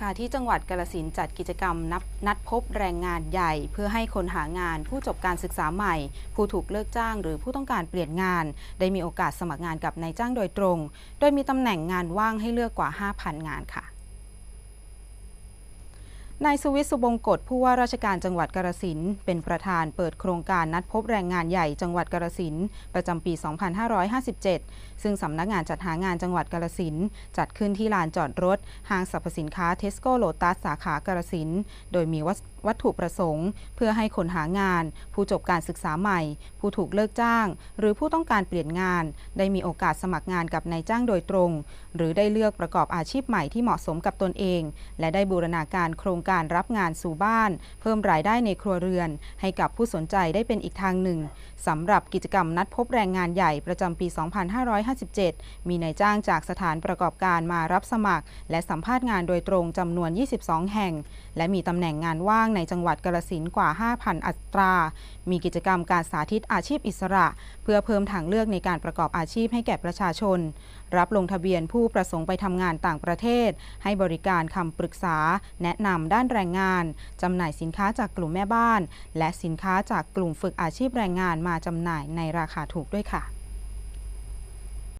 ค่ะที่จังหวัดกาลสินจัดกิจกรรมนับนัดพบแรงงานใหญ่ เพื่อให้คนหางาน ผู้จบการศึกษาใหม่ ผู้ถูกเลิกจ้าง หรือผู้ต้องการเปลี่ยนงาน ได้มีโอกาสสมัครงานกับนายจ้างโดยตรง โดยมีตำแหน่งงานว่างให้เลือกกว่า 5,000 งานค่ะ นายสุวิทย์สุบงกฎผู้ว่าราชการจังหวัดกาฬสินธุ์เป็นประธานเปิดโครงการนัดพบแรงงานใหญ่จังหวัดกาฬสินธุ์ประจำปี 2557 ซึ่งสำนักงานจัดหางานจังหวัดกาฬสินธุ์จัดขึ้นที่ลานจอดรถ ห้างสรรพสินค้าเทสโก้โลตัสสาขากาฬสินธุ์โดยมีวัตถุประสงค์ เพื่อให้คนหางาน ผู้จบการศึกษาใหม่ ผู้ถูกเลิกจ้าง หรือผู้ต้องการเปลี่ยนงาน ได้มีโอกาสสมัครงานกับนายจ้างโดยตรง หรือได้เลือกประกอบอาชีพใหม่ที่เหมาะสมกับตนเอง และได้บูรณาการโครงการรับงานสู่บ้าน เพิ่มรายได้ในครัวเรือน ให้กับผู้สนใจได้เป็นอีกทางหนึ่งสำหรับกิจกรรมนัดพบแรงงานใหญ่ประจำปี 2557 มีนายจ้างจากสถานประกอบการมารับสมัคร และสัมภาษณ์งานโดยตรงจำนวน 22 แห่ง และมีตำแหน่งงานว่างในจังหวัดกาฬสินกว่า 5,000 อัตรา มีกิจกรรมการสาธิตอาชีพอิสระ เพื่อเพิ่มทางเลือกในการประกอบอาชีพให้แก่ประชาชน รับลงทะเบียนผู้ประสงค์ไปทำงานต่างประเทศ ให้บริการคำปรึกษา แนะนำด้านแรงงาน จำหน่ายสินค้าจากกลุ่มแม่บ้าน และสินค้าจากกลุ่มฝึกอาชีพแรงงานมาจำหน่ายในราคาถูกด้วยค่ะ